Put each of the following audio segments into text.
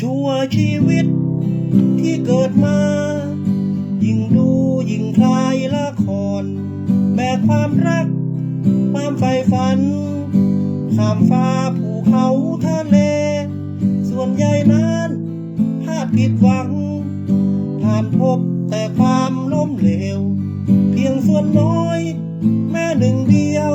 ชัวชีวิตที่เกิดมา ยิ่งดูยิ่งคลายละคร แบกความรัก ความใฝ่ฝัน ข้ามฟ้าภูเขาทะเล ส่วนใหญ่นั้นพลาดผิดหวัง ผ่านพบแต่ความล้มเหลว เพียงส่วนน้อย แม่หนึ่งเดียว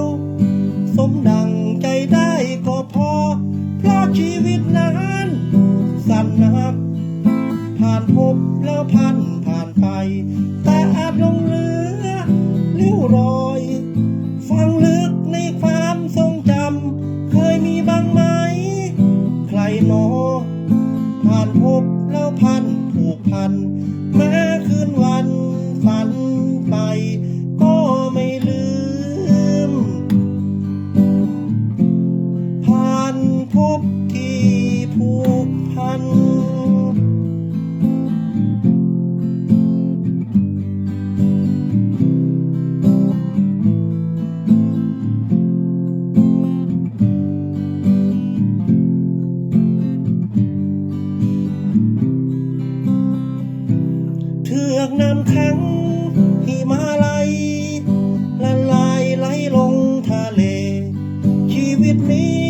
พบแล้วพันผ่านไป แต่อาจหลงเหลือลิ้วรอย ฟังลึกในความทรงจำ เคยมีบ้างไหม ใครหนอ ผ่านพบแล้วพันผูกพัน แม้คืนวันฝันไป ก็ไม่ลืม ผ่านพบที่ผูกพัน เทือกน้ำแขังหิมาลัยละลายไหลลงทะเล ชีวิตนี้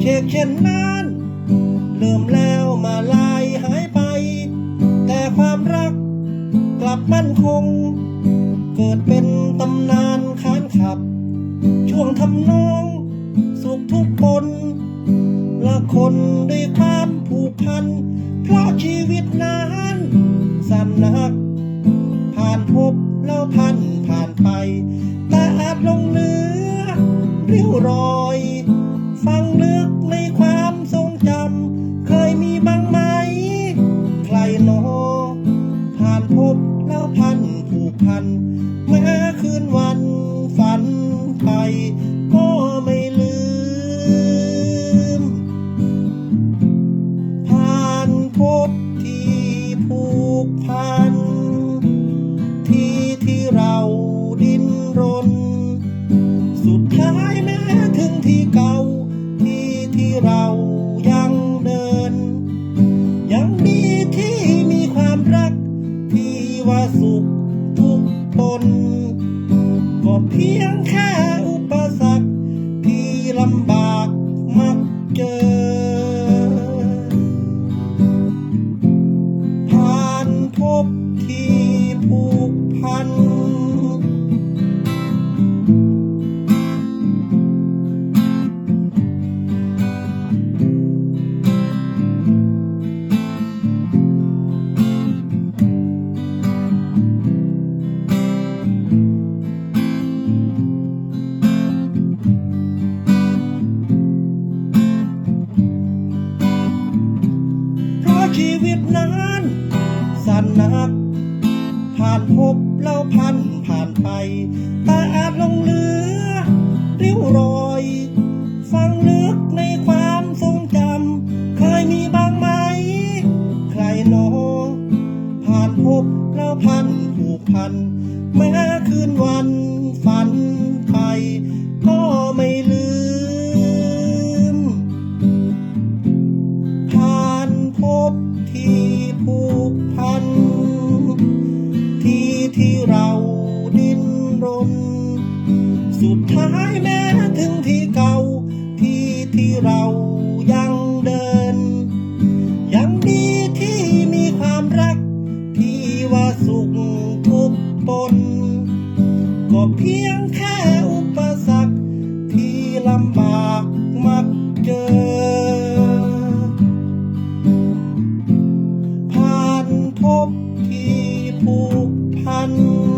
เชกเช่นนั้นเริ่มแล้วมาลายหายไป แต่ความรักกลับมั่นคง เกิดเป็นตำนานค้านขับ ช่วงทำนองสุขทุกคน ละคนด้วยความผูกพัน เพราะชีวิตนั้นสั้นนัก รอย ฟังลึกในความทรงจำ เคยมีบ้างไหม ใครหนอ ผ่านพบแล้วพันผูกพันแม้คืนวันฝันไปก็ไม่ ก็านนักผ่านพบแล้วพันผ่านไปแต่อาจลงเหลือริ้วรอย ฟังลึกในความ ที่เราดิ้นรน สุดท้ายแม้ถึงที่เก่า ที่ที่เรายังเดิน ยังดีที่มีความรัก ที่ว่าสุขทุกตนก็เพียงแค่อุปสรรคที่ลำบาก one.